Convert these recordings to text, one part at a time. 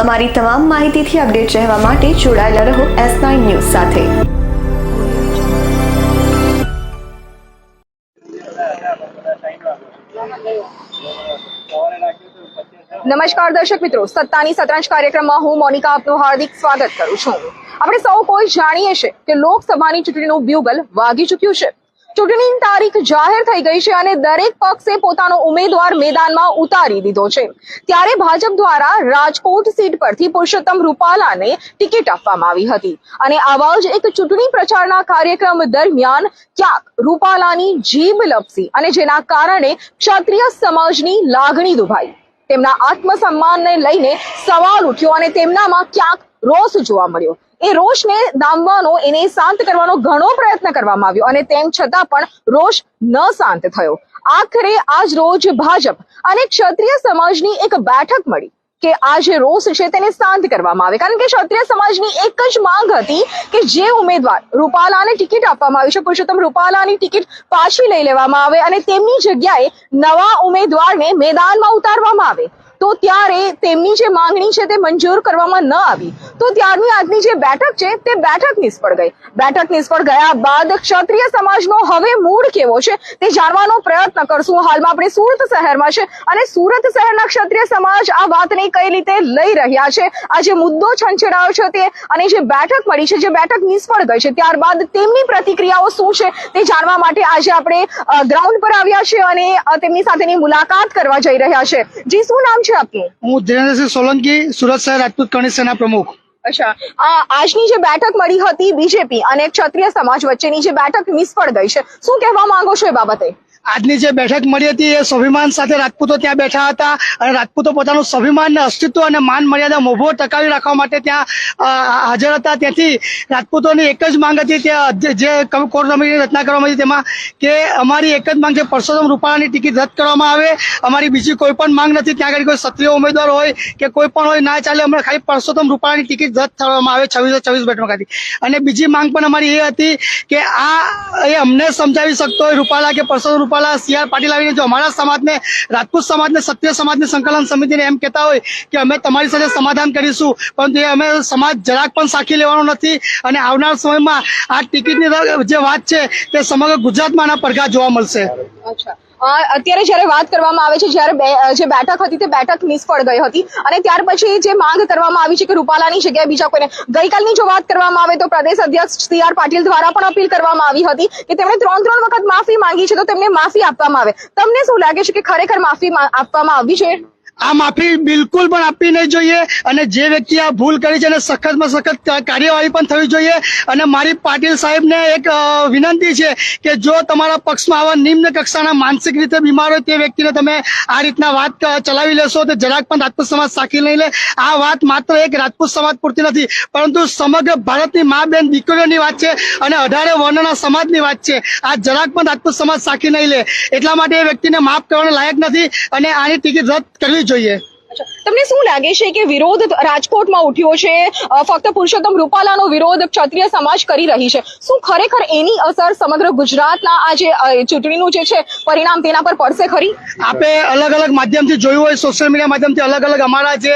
અમારી તમામ માહિતીથી અપડેટ રહેવા માટે જોડાયેલા રહો એસ નાઇન ન્યૂઝ સાથે. નમસ્કાર દર્શક મિત્રો, સત્તાની સતરંજ કાર્યક્રમમાં હું મોનિકા આપનું હાર્દિક સ્વાગત કરું છું. આપણે સૌ કોઈ જાણીએ છીએ કે લોકસભાની ચૂંટણીનું બ્યુગલ વાગી ચૂક્યું છે. ચૂંટણીની તારીખ જાહેર થઈ ગઈ છે અને દરેક પક્ષે પોતાનો ઉમેદવાર મેદાનમાં ઉતારી દીધો છે. ત્યારે ભાજપ દ્વારા રાજકોટ સીટ પરથી પુરુષોત્તમ રૂપાલાને ટિકિટ આપવામાં આવી હતી. અને આવા જ એક ચૂંટણી પ્રચારના કાર્યક્રમ દરમિયાન ક્યાંક રૂપાલાની જીભ લપસી અને જેના કારણે ક્ષત્રિય સમાજની લાગણી દુભાઈ. તેમના આત્મસન્માનને લઈને સવાલ ઉઠ્યો અને તેમનામાં ક્યાંક રોષ જોવા મળ્યો. એ રોષને દામવાનો એને શાંત કરવાનો ઘણો પ્રયત્ન કરવામાં આવ્યો અને તેમ છતાં પણ રોષ ન શાંત થયો. આખરે આજ રોજ ભાજપ અને ક્ષત્રિય સમાજની એક બેઠક મળી કે આ જે રોષ છે તેને શાંત કરવામાં આવે. કારણ કે ક્ષત્રિય સમાજની એક જ માંગ હતી કે જે ઉમેદવાર રૂપાલાને ટિકિટ આપવામાં આવી છે, પુરુષોત્તમ રૂપાલાની ટિકિટ પાછી લઈ લેવામાં આવે અને તેમની જગ્યાએ નવા ઉમેદવારને મેદાનમાં ઉતારવામાં આવે. તો ત્યારે તેમની જે માંગણી છે તે મંજૂર કરવામાં ન આવી. તો ત્યારની આજની જે બેઠક છે તે બેઠક નિષ્ફળ ગઈ. બેઠક નિષ્ફળ ગયા બાદ ક્ષત્રિય સમાજનો હવે મૂડ કેવો છે તે જાણવાનો પ્રયત્ન કરશું. હાલમાં આપણે સુરત શહેરમાં છે અને સુરત શહેરના ક્ષત્રિય સમાજ આ વાતને કઈ રીતે લઈ રહ્યા છે? આ જે મુદ્દો છંછેડાયો છે તે અને જે બેઠક મળી છે, જે બેઠક નિષ્ફળ ગઈ છે, ત્યારબાદ તેમની પ્રતિક્રિયાઓ શું છે તે જાણવા માટે આજે આપણે ગ્રાઉન્ડ પર આવ્યા છે અને તેમની સાથેની મુલાકાત કરવા જઈ રહ્યા છે. જી, શું નામ છે આપનું? હું ધીરેન્દ્રસિંહ સોલંકી, સુરત શહેર રાજપૂત કરણી સેના પ્રમુખ. અચ્છા. આજની જે બેઠક મળી હતી બીજેપી અને ક્ષત્રિય સમાજ વચ્ચેની જે બેઠક નિષ્ફળ ગઈ છે, શું કહેવા માંગો છો એ બાબતે? આજની જે બેઠક મળી હતી એ સ્વાભિમાન સાથે રાજપૂતો ત્યાં બેઠા હતા અને રાજપૂતો પોતાનું સ્વાભિમાન, અસ્તિત્વ અને માન મર્યાદા મોભો ટકાવી રાખવા માટે ત્યાં હાજર હતા. ત્યાંથી રાજપૂતોની એક જ માંગ હતી તે જે- કોર કમિટીની રચના કરવામાં આવી તેમાં કે અમારી એક જ માંગ છે, પરસોત્તમ રૂપાલાની ટિકિટ રદ કરવામાં આવે. અમારી બીજી કોઈ પણ માંગ નથી. ત્યાં આગળ કોઈ સક્રિય ઉમેદવાર હોય કે કોઈ પણ હોય, ના ચાલે, અમને ખાલી પરસોત્તમ રૂપાલાની ટિકિટ રદ કરવામાં આવે છવ્વીસો, છવ્વીસ બેઠકમાંથી અને બીજી માંગ પણ અમારી એ હતી કે આ એ અમને સમજાવી શકતો હોય રૂપાલા કે પરસોત્તમ રૂપાલા સી આર પાટીલ આવીને જો અમારા સમાજને, રાજપૂત સમાજને, સત્ય સમાજની સંકલન સમિતિને એમ કહેતા હોય કે અમે તમારી સાથે સમાધાન કરીશું, પરંતુ એ અમે સમાજ જરાક પણ સાખી લેવાનો નથી અને આવનાર સમયમાં આ ટિકિટની જે વાત છે તે સમગ્ર ગુજરાતમાં આના પડઘા જોવા મળશે. અચ્છા. અત્યારે જ્યારે વાત કરવામાં આવે છે, જ્યારે જે બેઠક હતી તે બેઠક નિષ્ફળ ગઈ હતી. અને ત્યાર પછી જે માંગ કરવામાં આવી છે કે રૂપાલાની જગ્યાએ બીજા કોઈને, ગઈકાલની જો વાત કરવામાં આવે તો પ્રદેશ અધ્યક્ષ સી આર પાટીલ દ્વારા પણ અપીલ કરવામાં આવી હતી કે તેમણે ત્રણ ત્રણ વખત માફી માંગી છે તો તેમને માફી આપવામાં આવે. તમને શું લાગે છે કે ખરેખર માફી આપવામાં આવી છે? આ માફી બિલકુલ પણ આપવી નહીં જોઈએ અને જે વ્યક્તિ આ ભૂલ કરી છે એને સખતમાં સખત કાર્યવાહી પણ થવી જોઈએ. અને મારી પાટીલ સાહેબને એક વિનંતી છે કે જો તમારા પક્ષમાં આવા નિમ્ન કક્ષાના માનસિક રીતે બીમાર હોય તે વ્યક્તિને તમે આ રીતના વાત ચલાવી લેશો તો જરાક પણ રાજપૂત સમાજ સાખી નહીં લે. આ વાત માત્ર એક રાજપૂત સમાજ પૂરતી નથી, પરંતુ સમગ્ર ભારતની મા બેન દીકરીઓની વાત છે અને અઢારે વર્ણના સમાજની વાત છે. આ જરાક પણ રાજપૂત સમાજ સાખી નહીં લે. એટલા માટે એ વ્યક્તિને માફ કરવાને લાયક નથી અને આની ટિકિટ રદ કરવી જોઈએ તમને શું લાગે છે કે વિરોધ રાજકોટમાં ઉઠ્યો છે? ફક્ત પુરુષોત્તમ રૂપાલાનો વિરોધ ક્ષત્રિય સમાજ કરી રહી છે. શું ખરેખર એની અસર સમગ્ર ગુજરાતના આ જે ચૂંટણીનું જે છે, પરિણામ તેના પર પડશે ખરી? આપે અલગ અલગ માધ્યમથી જોયું હોય સોશિયલ મીડિયા માધ્યમથી અલગ અલગ અમારા જે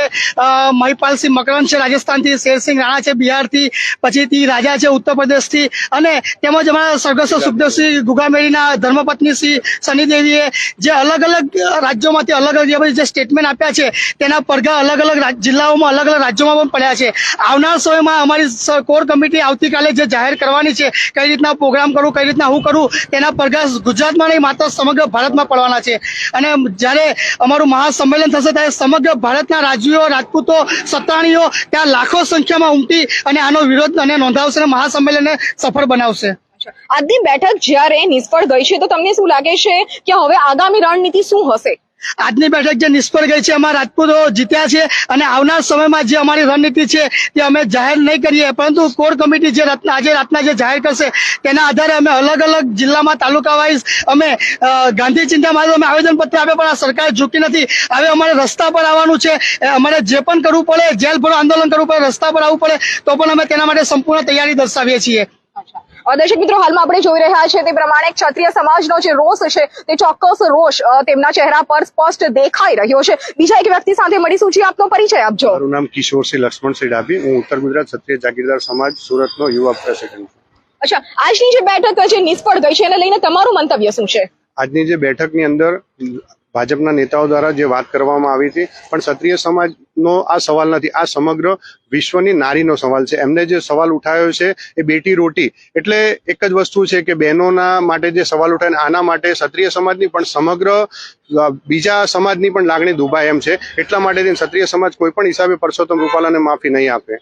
મહિપાલસિંહ મકરણ છે, રાજસ્થાનથી શેરસિંહ રાણા છે, બિહારથી, પછીથી રાજા છે ઉત્તર પ્રદેશથી અને તેમજ અમારા સ્વર્ગસ્થ સુખદેવસિંહ ગુગામેરીના ધર્મપત્ની શ્રી શનિદેવીએ જે અલગ અલગ રાજ્યોમાંથી અલગ અલગ જે સ્ટેટમેન્ટ આપ્યા છે તેના પડઘા અલગ અલગ જિલ્લાઓમાં અલગ અલગ રાજ્યોમાં પણ પડ્યા છે. આવનાર સમયમાં અમારી કોર કમિટી આવતીકાલે જે જાહેર કરવાની છે, કઈ રીતના પ્રોગ્રામ કરું કઈ રીતના હું કરું, તેના પડઘા ગુજરાતમાં નહીં, માત્ર સમગ્ર ભારતમાં પડવાના છે. અને જ્યારે અમારું મહાસંમેલન થશે, ત્યારે સમગ્ર ભારતના રાજ્યો, રાજપૂતો, સત્તાણીઓ ત્યાં લાખો સંખ્યામાં ઉમટી અને આનો વિરોધ અને નોંધાવશે અને મહાસંમેલનને સફળ બનાવશે. આજની બેઠક જ્યારે નિષ્ફળ ગઈ છે, તો તમને શું લાગે છે કે હવે આગામી રણનીતિ શું હશે? આજની બેઠક જે નિષ્ફળ ગઈ છે અમારા રાજપૂતો જીત્યા છે અને આવનાર સમયમાં જે અમારી રણનીતિ છે તે અમે જાહેર નહીં કરીએ. પરંતુ કોર કમિટી જે આજે રાતના જે જાહેર કરશે, તેના આધારે અમે અલગ અલગ જિલ્લામાં તાલુકા વાઇઝ અમે ગાંધી ચિંતા માર્ગ અમે આવેદનપત્ર આપ્યા, પણ આ સરકાર ઝૂકી નથી. હવે અમારે રસ્તા પર આવવાનું છે. અમારે જે પણ કરવું પડે, જેલ ભરો આંદોલન કરવું પડે, રસ્તા પર આવવું પડે, તો પણ અમે તેના માટે સંપૂર્ણ તૈયારી દર્શાવીએ છીએ. દર્શક મિત્રો હાલમાં આપણે જોઈ રહ્યા છે તે પ્રમાણે ક્ષત્રિય સમાજનો જે રોષ છે તે ચોક્કસ રોષ તેમના ચહેરા પર સ્પષ્ટ દેખાઈ રહ્યો છે. બીજા એક વ્યક્તિ સાથે મળીશું છે આપનો પરિચય આપજો. મારું નામ કિશોરસિંહ લક્ષ્મણસિંહ ડાભી. હું ઉત્તર ગુજરાત ક્ષત્રિય જાગીરદાર સમાજ સુરતનો યુવા પ્રેસિડેન્ટ છું. અચ્છા આજની જે બેઠક છે નિષ્ફળ ગઈ છે. એને લઈને તમારું મંતવ્ય શું છે? આજની જે બેઠકની અંદર ભાજપના નેતાઓ દ્વારા જે વાત કરવામાં આવી હતી, પણ ક્ષત્રિય સમાજનો આ સવાલ નથી. આ સમગ્ર વિશ્વની નારીનો સવાલ છે. એમને જે સવાલ ઉઠાવ્યો છે એ બેટી રોટી, એટલે એક જ વસ્તુ છે કે બહેનોના માટે જે સવાલ ઉઠાય આના માટે ક્ષત્રિય સમાજની પણ સમગ્ર બીજા સમાજની પણ લાગણી દુભાય એમ છે. એટલા માટે ક્ષત્રિય સમાજ કોઈ પણ હિસાબે પરસોત્તમ રૂપાલાને માફી નહીં આપે.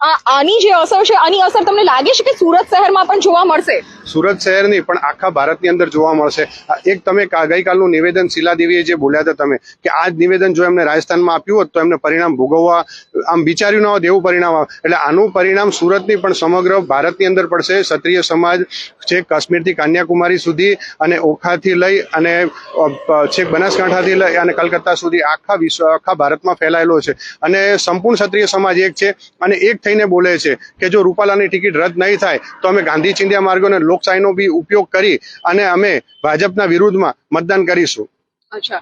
આની જે અસર છે, આની અસર તમને લાગે છે કે સુરત શહેરમાં પણ જોવા મળશે? સુરત શહેરની પણ આખા ભારતની અંદર જોવા મળશે. એક તમે ગઈકાલનું નિવેદન શીલાદેવીએ જે બોલ્યા હતા તમે, કે આ જ નિવેદન જો એમને રાજસ્થાનમાં આપ્યું હોત તો એમને પરિણામ ભોગવવા, આમ વિચાર્યું ન હોત, એવું પરિણામ આવે. એટલે આનું પરિણામ સુરતની પણ સમગ્ર ભારતની અંદર પડશે. ક્ષત્રિય સમાજ છે કાશ્મીરથી કન્યાકુમારી સુધી અને ઓખાથી લઈ અને છેક બનાસકાંઠાથી લઈ અને કલકત્તા સુધી આખા વિશ્વ, આખા ભારતમાં ફેલાયેલો છે. અને સંપૂર્ણ ક્ષત્રિય સમાજ એક છે અને એક થઈને બોલે છે કે જો રૂપાલાની ટિકિટ રદ નહીં થાય, તો અમે ગાંધી ચિંધ્યા માર્ગો અને લોકશાહીનો બી ઉપયોગ કરી અને અમે ભાજપના વિરુદ્ધમાં મતદાન કરીશું. અચ્છા.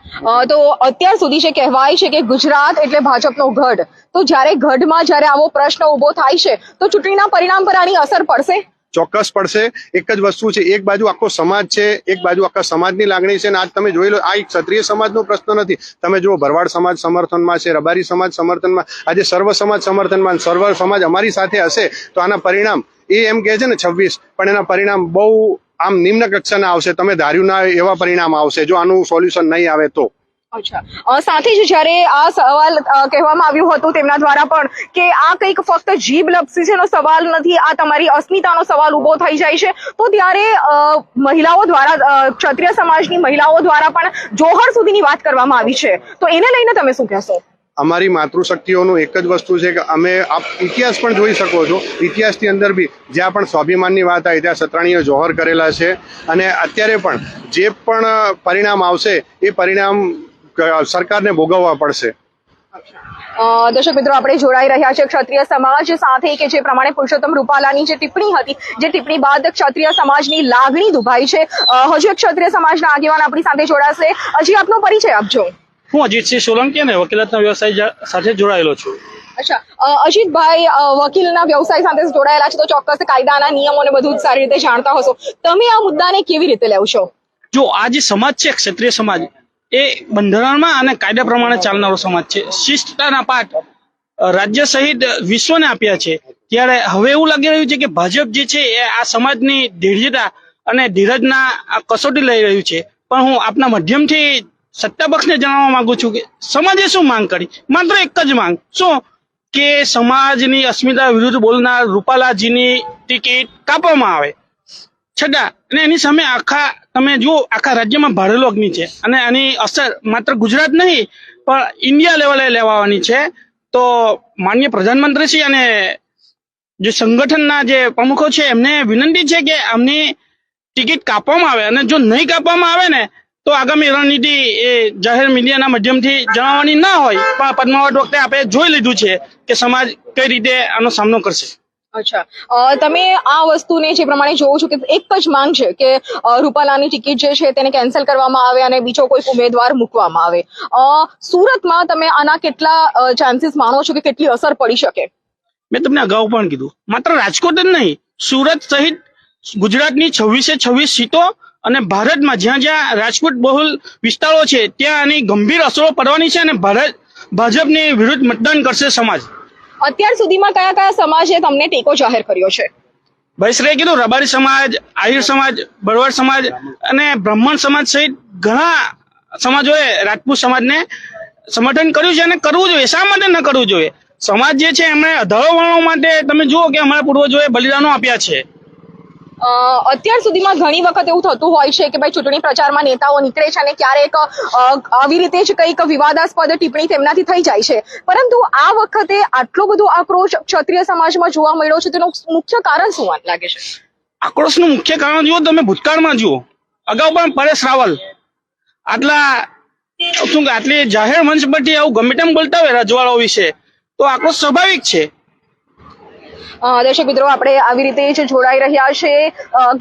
તો અત્યાર સુધી છે, કહેવાય છે કે ગુજરાત એટલે ભાજપનો ગઢ. તો જ્યારે ગઢમાં જ્યારે આવો પ્રશ્ન ઊભો થાય છે, તો ચૂંટણીના પરિણામ પર આની અસર પડશે? ચોક્કસ પડશે. એક જ વસ્તુ છે, એક બાજુ આખો સમાજ છે, એક બાજુ આખા સમાજની લાગણી છે અને આજ તમે જોઈ લો, આ એક ક્ષત્રિય સમાજનો પ્રશ્ન નથી. તમે જુઓ, ભરવાડ સમાજ સમર્થનમાં છે, રબારી સમાજ સમર્થનમાં, આજે સર્વ સમાજ સમર્થનમાં, સર્વ સમાજ અમારી સાથે હશે, તો આના પરિણામ એ એમ કહે છે ને છવ્વીસ, પણ એના પરિણામ બહુ આમ નિમ્ન કક્ષાના આવશે. તમે ધાર્યું ના એવા પરિણામ આવશે. જો આનું સોલ્યુશન નહીં આવે તો. અચ્છા. સાથે જ જ્યારે આ સવાલ કહેવામાં આવ્યું હતું તેમના દ્વારા પણ કે આ કંઈક ફક્ત જીભ લપસી છે એનો સવાલ નથી, આ તમારી અસ્મિતાનો સવાલ ઊભો થઈ જાય છે, તો ત્યારે મહિલાઓ દ્વારા ક્ષત્રિય સમાજની મહિલાઓ દ્વારા પણ જોહર સુધીની વાત કરવામાં આવી છે. તો એને લઈને તમે શું કહેશો? અમારી માતૃશક્તિઓનું એક જ વસ્તુ છે કે અમે આપ ઇતિહાસ પણ જોઈ શકો છો. ઇતિહાસની અંદર બી જ્યાં પણ સ્વાભિમાનની વાત આવી ત્યાં સત્રાણીઓ જોહર કરેલા છે. અને અત્યારે પણ જે પણ પરિણામ આવશે, એ પરિણામ સરકારને ભોગવવા પડશે. અ, દર્શક મિત્રો આપણે જોડાઈ રહ્યા છે ક્ષત્રિય સમાજ સાથે કે જે પ્રમાણે પુરુષોત્તમ રૂપાલાની જે ટિપ્પણી હતી જે ટિપ્પણી બાદ ક્ષત્રિય સમાજની લાગણી દુભાઈ છે. હજુ એક ક્ષત્રિય સમાજના આગેવાન આપણી સાથે જોડાશે. હજી આપનો પરિચય આપજો. હું અજીતસિંહ સોલંકી અને વકીલાતના વ્યવસાય સાથે જોડાયેલો છું. અચ્છા. અજીતભાઈ વકીલના વ્યવસાય સાથે જોડાયેલા છે તો ચોક્કસ કાયદાના નિયમોને બધું જ સારી રીતે જાણતા હશો. તમે આ મુદ્દાને કેવી રીતે લેવ છો જો આ જે સમાજ છે ક્ષત્રિય સમાજ એ બંધારણમાં અને કાયદા પ્રમાણે ચાલનારો સમાજ છે. શિસ્તતાના પાઠ રાજ્ય સહિત વિશ્વને આપ્યા છે. ત્યારે હવે એવું લાગી રહ્યું છે કે ભાજપ જે છે એ આ સમાજની ધીરજતા અને ધીરજના કસોટી લઈ રહ્યું છે. પણ હું આપના માધ્યમથી સત્તા પક્ષને જણાવવા માંગુ છું કે સમાજે શું માંગ કરી? માત્ર એક જ માંગ. શું? કે સમાજની અસ્મિતા વિરુદ્ધ બોલનાર રૂપાલાજીની ટિકિટ કાપવામાં આવે. છતાં અને એની સામે આખા, તમે જુઓ, આખા રાજ્યમાં ભારેલો અગ્નિ છે. અને આની અસર માત્ર ગુજરાત નહીં, પણ ઇન્ડિયા લેવલે લેવાની છે. તો માન્ય પ્રધાનમંત્રીશ્રી અને જે સંગઠનના જે પ્રમુખો છે, એમને વિનંતી છે કે આમની ટિકિટ કાપવામાં આવે. અને જો નહીં કાપવામાં આવે ને, તો આગામી રણનીતિ એ જાહેર મીડિયાના માધ્યમથી જણાવવાની ના હોય. પણ પદ્માવત વખતે આપણે જોઈ લીધું છે કે સમાજ કઈ રીતે આનો સામનો કરશે. અચ્છા. તમે આ વસ્તુને જે પ્રમાણે જોવો છો કે એક જ માંગ છે કે રૂપાલાની ટિકિટ જે છે તેને કેન્સલ કરવામાં આવે અને બીજો કોઈ ઉમેદવાર મૂકવામાં આવે. સુરતમાં તમે આના કેટલા ચાન્સીસ માનો છો કે કેટલી અસર પડી શકે? મેં તમને અગાઉ પણ કીધું. માત્ર રાજકોટ જ નહીં, સુરત સહિત ગુજરાતની છવ્વીસે છવ્વીસ સીટો અને ભારતમાં જ્યાં જ્યાં રાજકોટ બહુલ વિસ્તારો છે, ત્યાં આની ગંભીર અસરો પડવાની છે અને ભારત, ભાજપની વિરુદ્ધ મતદાન કરશે સમાજ. અત્યાર સુધીમાં કયા કયા સમાજે તમને ટેકો જાહેર કર્યો છે? ભાઈશ્રીએ કીધું, રબારી સમાજ, આહિર સમાજ બરવાડ સમાજ અને બ્રાહ્મણ સમાજ સહિત ઘણા સમાજોએ રાજપૂત સમાજને સમર્થન કર્યું છે અને કરવું જોઈએ, શા માટે ન કરવું જોઈએ? સમાજ જે છે, એમણે અઢારો વર્ણો માટે તમે જુઓ કે અમારા પૂર્વજોએ બલિદાનો આપ્યા છે. અત્યાર સુધીમાં ઘણી વખત એવું થતું હોય છે કે ભાઈ ચૂંટણી પ્રચારમાં નેતાઓ નીકળે છે અને ક્યારેક આવી રીતે જ કંઈક વિવાદાસ્પદ ટિપ્પણી તેમનાથી થઈ જાય છે. પરંતુ આ વખતે આટલો બધો આક્રોશ ક્ષત્રિય સમાજમાં જોવા મળ્યો છે, તેનું મુખ્ય કારણ શું લાગે છે? આક્રોશનું મુખ્ય કારણ જુઓ તમે ભૂતકાળમાં જુઓ. અગાઉ પણ પરેશ રાવલ, આટલા, શું કે આટલી જાહેર મંચ પરથી આવું ગમે તેમ બોલતા હોય રજવાળાઓ વિશે, તો આક્રોશ સ્વાભાવિક છે. દર્શક મિત્રો આપણે આવી રીતે જ જોડાઈ રહ્યા છે.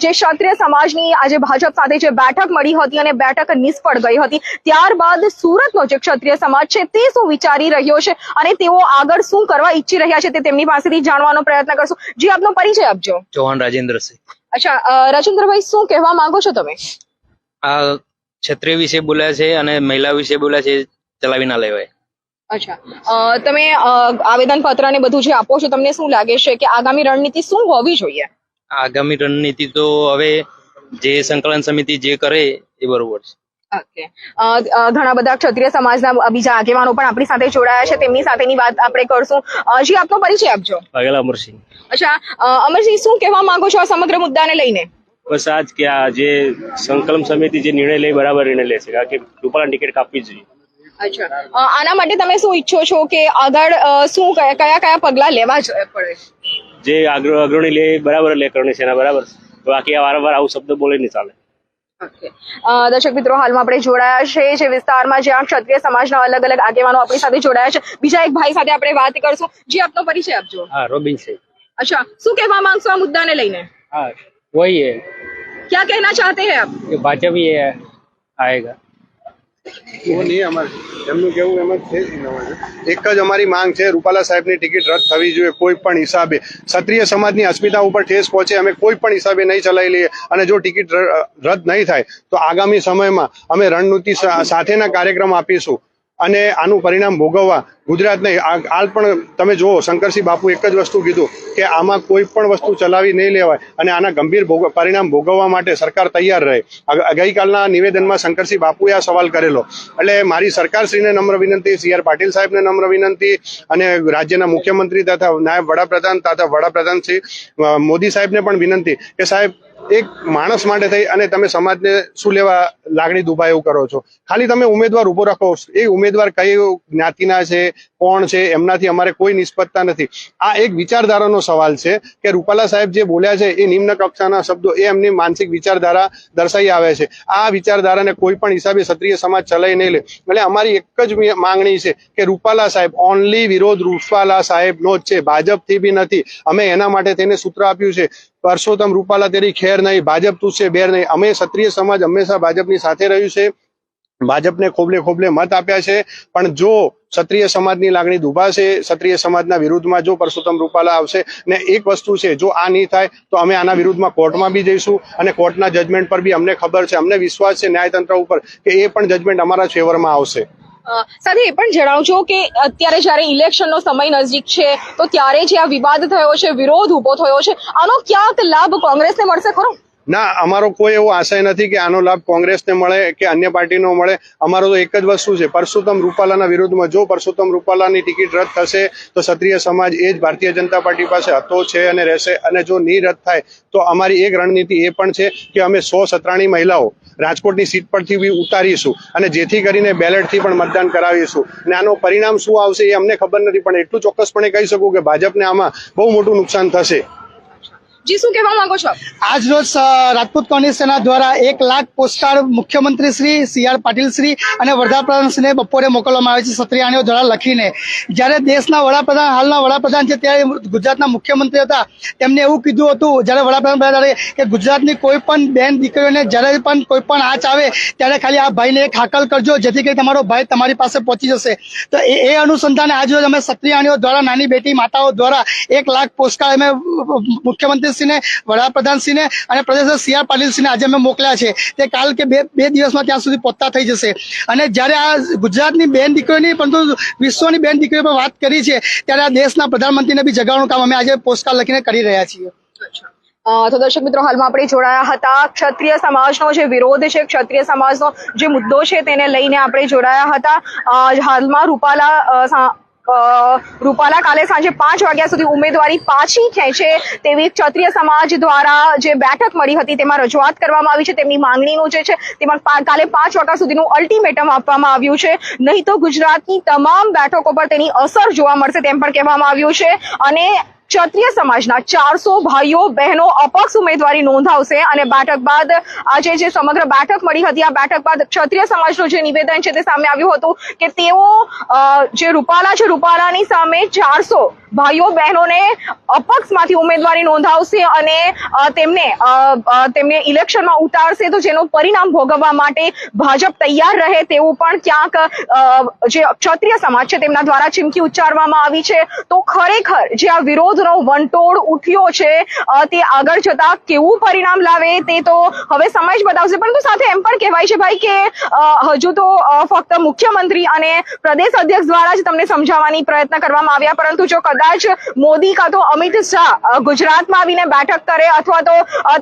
જે ક્ષત્રિય સમાજની આજે ભાજપ સાથે જે બેઠક મળી હતી અને બેઠક નિષ્ફળ ગઈ હતી ત્યારબાદ સુરતનો જે ક્ષત્રિય સમાજ છે તે શું વિચારી રહ્યો છે અને તેઓ આગળ શું કરવા ઈચ્છી રહ્યા છે તે તેમની પાસેથી જાણવાનો પ્રયત્ન કરશું. જી આપનો પરિચય આપજો. ચૌહાણ રાજેન્દ્રસિંહ. અચ્છા રાજેન્દ્રભાઈ શું કહેવા માંગો છો તમે? આ ક્ષત્રિય વિશે બોલ્યા છે અને મહિલા વિશે બોલ્યા છે ચલાવી ના લેવાય. અચ્છા. અ, તમે આવેદન પત્ર ને બધું જે આપો છો તમને શું લાગે છે કે આગામી રણનીતિ શું હોવી જોઈએ? આગામી રણનીતિ તો હવે જે સંકલન સમિતિ જે કરે એ બરોબર છે. ઓકે. ઘણા બધા ક્ષત્રિય સમાજના બીજા આગેવાનો પણ આપણી સાથે જોડાયા છે. તેમની સાથેની વાત આપણે કરશું. હજી જી આપનો પરિચય આપજો. વાઘેલા અમરસિંહ. અચ્છા. અમરસિંહ શું કહેવા માંગો છો આ સમગ્ર મુદ્દાને લઈને? બસ આજ કે આ જે સંકલન સમિતિ જે નિર્ણય લે બરાબર નિર્ણય લે છે. કારણ કે રૂપાલા ટિકિટ કાપવી જોઈએ. અચ્છા. આના માટે તમે શું ઈચ્છો છો કે આગળ શું કયા કયા પગલાં લેવા પડે? જે અગ્રણી લે બરાબર લે કરણી છે બરાબર. બાકી આ વારંવાર આવું શબ્દ બોલે નહીં ચાલે. દર્શક મિત્રો હાલમાં આપણે જોડાયા છે જે વિસ્તારમાં જ્યાં ક્ષત્રિય સમાજના અલગ અલગ આગેવાનો આપણી સાથે જોડાયા છે. બીજા એક ભાઈ સાથે આપણે વાત કરશું. જે આપનો પરિચય આપજો. હા રોબિન છે. અચ્છા. શું કહેવા માંગશો આ મુદ્દાને લઈને? હા વહી હે ક્યા કહેના ચાહતે હે આપ? ભાજપ હી આયેગા. એક જ અમારી માંગ છે, રૂપાલા સાહેબની ટિકિટ રદ થવી જોઈએ, કોઈ પણ હિસાબે. ક્ષત્રિય સમાજની અસ્મિતા ઉપર ઠેસ પહોંચે, અમે કોઈ પણ હિસાબે નહીં ચલાવી લઈએ અને જો ટિકિટ રદ નહીં થાય, તો આગામી સમયમાં અમે રણનીતિ સાથેના કાર્યક્રમ આપીશું. અને આનું પરિણામ ભોગવવા ગુજરાતને હાલ પણ તમે જુઓ, શંકરસિંહ બાપુ એક જ વસ્તુ કીધું કે આમાં કોઈ પણ વસ્તુ ચલાવી નહીં લેવાય અને આના ગંભીર પરિણામ ભોગવવા માટે સરકાર તૈયાર રહે. ગઈકાલના નિવેદનમાં શંકરસિંહ બાપુએ આ સવાલ કરેલો. એટલે મારી સરકારશ્રીને નમ્ર વિનંતી, સી આર પાટીલ સાહેબને નમ્ર વિનંતી અને રાજ્યના મુખ્યમંત્રી તથા નાયબ વડાપ્રધાન તથા વડાપ્રધાન શ્રી મોદી સાહેબને પણ વિનંતી કે સાહેબ એક માણસ માટે થઈ અને તમે સમાજને શું લેવા લાગણી દુભાય એવું કરો છો? ખાલી તમે ઉમેદવાર ઊભો રાખો. એ ઉમેદવાર કઈ જ્ઞાતિના છે, કોણ છે, એમનાથી અમારે કોઈ નિષ્પત્તા નથી. આ એક વિચારધારાનો સવાલ છે કે રૂપાલા સાહેબ જે બોલ્યા છે એ નિમ્ન કક્ષાના શબ્દો એ એમની માનસિક વિચારધારા દર્શાઈ આવે છે. આ વિચારધારાને કોઈ પણ હિસાબે ક્ષત્રિય સમાજ ચલાવી નહીં લે. એટલે અમારી એક જ માંગણી છે કે રૂપાલા સાહેબ ઓનલી વિરોધ રૂપાલા સાહેબનો જ છે. ભાજપથી બી નથી. અમે એના માટે તેને સૂત્ર આપ્યું છે. પરસોત્તમ રૂપાલા તેરી ખેર નહીં, ભાજપ તું છે બેર નહીં. અમે ક્ષત્રિય સમાજ હંમેશા ભાજપની સાથે રહ્યું છે. ભાજપને ખોબલે ખોબલે મત આપ્યા છે. પણ જો ક્ષત્રિય સમાજની લાગણી દુભાશે, ક્ષત્રિય સમાજના વિરુદ્ધમાં જો પરસોત્તમ રૂપાલા આવશે ને એક વસ્તુ છે, જો આ નહીં થાય, તો અમે આના વિરુદ્ધમાં કોર્ટમાં બી જઈશું અને કોર્ટના જજમેન્ટ પર બી અમને ખબર છે. અમને વિશ્વાસ છે ન્યાયતંત્ર ઉપર કે એ પણ જજમેન્ટ અમારા ફેવરમાં આવશે. સાથે એ પણ જણાવજો કે અત્યારે જ્યારે ઇલેક્શનનો સમય નજીક છે, તો ત્યારે જે આ વિવાદ થયો છે, વિરોધ ઊભો થયો છે, આનો ક્યાંક લાભ કોંગ્રેસને મળશે ખરો? ના, અમારો કોઈ એવો આશય નથી કે આનો લાભ કોંગ્રેસને મળે કે અન્ય પાર્ટીનો મળે. અમારો તો એક જ વસ્તુ છે, પરસોત્તમ રૂપાલાના વિરુદ્ધમાં જો પરસોત્તમ રૂપાલાની ટિકિટ રદ થશે, તો ક્ષત્રિય સમાજ એ જ ભારતીય જનતા પાર્ટી પાસે હતો, છે અને રહેશે. અને જો નહીં રદ થાય, તો અમારી એક રણનીતિ એ પણ છે કે અમે સો સત્રાણી મહિલાઓ રાજકોટની સીટ પરથી બી ઉતારીશું અને જેથી કરીને બેલેટથી પણ મતદાન કરાવીશું. અને આનો પરિણામ શું આવશે એ અમને ખબર નથી, પણ એટલું ચોક્કસપણે કહી શકું કે ભાજપને આમાં બહુ મોટું નુકસાન થશે. જી, શું કહેવા માંગો છો? આજ રોજ રાજપૂત કોંગ્રેસ સેના દ્વારા એક લાખ પોસ્ટકાર્ડ મુખ્યમંત્રી શ્રી સી આર પાટીલ શ્રી અને વડાપ્રધાનશ્રીને બપોરે મોકલવામાં આવે છે સત્રિયાણીઓ દ્વારા લખીને. જ્યારે દેશના વડાપ્રધાન, હાલના વડાપ્રધાન છે, ત્યારે ગુજરાતના મુખ્યમંત્રી હતા. તેમને એવું કીધું હતું, જ્યારે વડાપ્રધાન ત્યારે, કે ગુજરાતની કોઈ પણ બેન દીકરીઓને જ્યારે પણ કોઈ પણ આંચ આવે, ત્યારે ખાલી આ ભાઈને એક હાકલ કરજો, જેથી કરી તમારો ભાઈ તમારી પાસે પહોંચી જશે. તો એ અનુસંધાને આજ રોજ અમે સત્રિયાણીઓ દ્વારા, નાની બેટી માતાઓ દ્વારા એક લાખ પોસ્ટકાર્ડ અમે મુખ્યમંત્રીશ્રીને વડાપ્રધાનસિંહને અને પ્રદેશ સી આર પાટીલસિંહને આજે અમે મોકલ્યા છે. તે કાલ કે બે બે દિવસમાં ત્યાં સુધી પહોંચતા થઈ જશે. અને જ્યારે આ ગુજરાતની બેન દીકરીઓની પરંતુ વિશ્વની બેન દીકરીઓ પર વાત કરી છે, ત્યારે આ દેશના પ્રધાનમંત્રીને બી જગાવવાનું કામ અમે આજે પોસ્ટકાર્ડ લખીને કરી રહ્યા છીએ. તો દર્શક મિત્રો, હાલમાં આપણે જોડાયા હતા ક્ષત્રિય સમાજનો જે વિરોધ છે, ક્ષત્રિય સમાજનો જે મુદ્દો છે, તેને લઈને આપણે જોડાયા હતા. હાલમાં રૂપાલા રૂપાલા કાલે સાંજે પાંચ વાગ્યા સુધી ઉમેદવારી પાછી ખેંચે તેવી ક્ષત્રિય સમાજ દ્વારા જે બેઠક મળી હતી તેમાં રજૂઆત કરવામાં આવી છે. તેમની માંગણીનું જે છે તેમાં કાલે પાંચ વાગ્યા સુધીનું અલ્ટિમેટમ આપવામાં આવ્યું છે. નહીં તો ગુજરાતની તમામ બેઠકો પર તેની અસર જોવા મળશે તેમ પણ કહેવામાં આવ્યું છે. અને ક્ષત્રિય સમાજના ચારસો ભાઈઓ, બહેનો અપક્ષ ઉમેદવારી નોંધાવશે અને બેઠક બાદ આજે જે સમગ્ર બેઠક મળી હતી, આ બેઠક બાદ ક્ષત્રિય સમાજનું જે નિવેદન છે તે સામે આવ્યું હતું કે તેઓ જે રૂપાલા છે, રૂપાલાની સામે ચારસો ભાઈઓ, બહેનોને અપક્ષમાંથી ઉમેદવારી નોંધાવશે અને તેમને તેમને ઇલેક્શનમાં ઉતારશે. તો જેનું પરિણામ ભોગવવા માટે ભાજપ તૈયાર રહે તેવું પણ ક્યાંક જે ક્ષત્રિય સમાજ છે તેમના દ્વારા ચીમકી ઉચ્ચારવામાં આવી છે. તો ખરેખર જે આ વિરોધનો વંટોળ ઉઠ્યો છે. તે આગળ જતા કેવું પરિણામ લાવે તે તો હવે સમય જ બતાવશે. પરંતુ સાથે એમ પણ કહેવાય છે ભાઈ કે હજુ તો ફક્ત મુખ્યમંત્રી અને પ્રદેશ અધ્યક્ષ દ્વારા જ તમને સમજાવવાની પ્રયત્ન કરવામાં આવ્યા. પરંતુ જો કદાચ મોદી કાં તો અમિત શાહ ગુજરાતમાં આવીને બેઠક કરે અથવા તો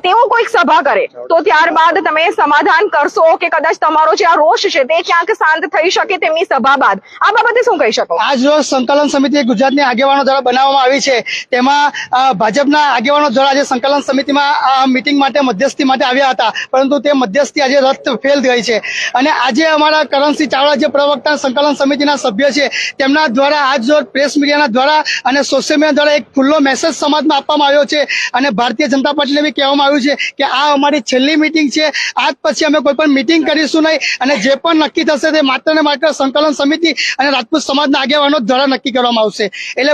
તેઓ કોઈક સભા કરે, તો ત્યારબાદ તમે સમાધાન કરશો કે કદાચ તમારો જે આ રોષ છે તે ક્યાંક શાંત થઈ શકે તેમની સભા બાદ? આ બાબતે શું કહી શકો? આજ રોજ સંકલન સમિતિ ગુજરાતની આગેવાનો દ્વારા બનાવવામાં આવી છે. તેમાં ભાજપના આગેવાનો દ્વારા આજે સંકલન સમિતિમાં મીટિંગ માટે, મધ્યસ્થી માટે આવ્યા હતા. પરંતુ તે મધ્યસ્થી આજે રદ ફેલ થઈ છે. અને આજે અમારા કરણસિંહ ચાવડા જે પ્રવક્તા સંકલન સમિતિના સભ્ય છે, તેમના દ્વારા આજ પ્રેસ મીડિયાના દ્વારા અને સોશિયલ મીડિયા દ્વારા એક ખુલ્લો મેસેજ સમાજમાં આપવામાં આવ્યો છે. અને ભારતીય જનતા પાર્ટીને બી કહેવામાં આવ્યું છે કે આ અમારી છેલ્લી મિટિંગ છે. આજ પછી અમે કોઈ પણ મિટિંગ કરીશું નહીં. અને જે પણ નક્કી થશે તે માત્ર ને માત્ર સંકલન સમિતિ અને રાજપૂત સમાજના આગેવાનો દ્વારા નક્કી કરવામાં આવશે. એટલે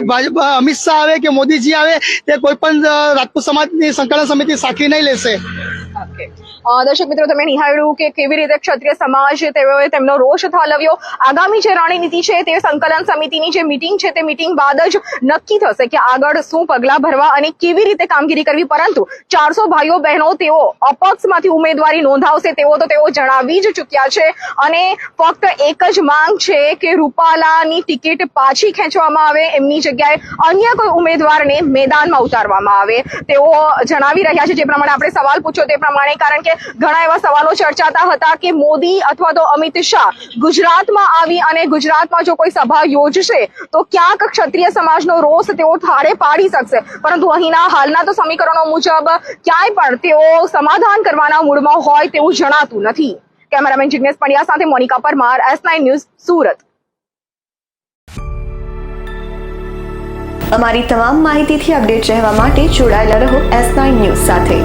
અમિત શાહ આવે કે મોદીજી આવે તે કોઈ પણ રાજપૂત સમાજની સંકલન સમિતિ સાખી નહીં લેશે. અ, દર્શક મિત્રો તમે નિહાળ્યું કે કેવી રીતે ક્ષત્રિય સમાજ તેઓએ તેમનો રોષ ઠાલવ્યો. આગામી જે રણનીતિ છે તે સંકલન સમિતિની જે મીટિંગ છે તે મિટિંગ બાદ જ નક્કી થશે કે આગળ શું પગલાં ભરવા અને કેવી રીતે કામગીરી કરવી. પરંતુ ચારસો ભાઈઓ બહેનો તેઓ અપક્ષમાંથી ઉમેદવારી નોંધાવશે તેઓ તો તેઓ જણાવી જ ચૂક્યા છે. અને ફક્ત એક જ માંગ છે કે રૂપાલાની ટિકિટ પાછી ખેંચવામાં આવે. એમની જગ્યાએ અન્ય કોઈ ઉમેદવારને મેદાનમાં ઉતારવામાં આવે. તેઓ જણાવી રહ્યા છે જે પ્રમાણે આપણે સવાલ પૂછ્યો તે પ્રમાણે કારણ કે ઘણા એવા સવાલો ચર્ચાતા હતા કે મોદી અથવા તો અમિત શાહ ગુજરાતમાં આવી અને ગુજરાતમાં જો કોઈ સભા યોજશે, તો ક્યાંક ક્ષત્રિય સમાજનો રોષ તેઓ ઠારે પાડી શકશે. પરંતુ અહીંના હાલના તો સમીકરણો મુજબ ક્યાંય પણ તેઓ સમાધાન કરવાના મૂડમાં હોય તેવું જણાતું નથી. કેમેરામેન જિગ્નેશ પંડ્યા સાથે Monika Parmar, S nine news, Surat. અમારી તમામ માહિતીથી અપડેટ રહેવા માટે જોડાયેલા રહો એસ નાઇન ન્યૂઝ સાથે.